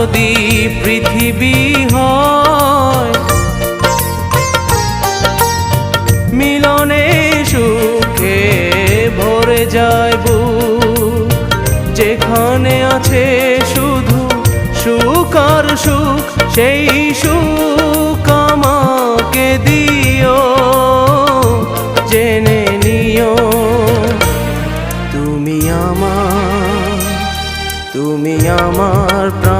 যদি পৃথিবী হয়, মিলনে সুখে ভরে যায় বু যেখানে আছে শুধু সুখ আর সুখ, সেই সুখ আমাকে দিও। জেনে নিও, তুমি আমার তুমি আমার প্রাণ।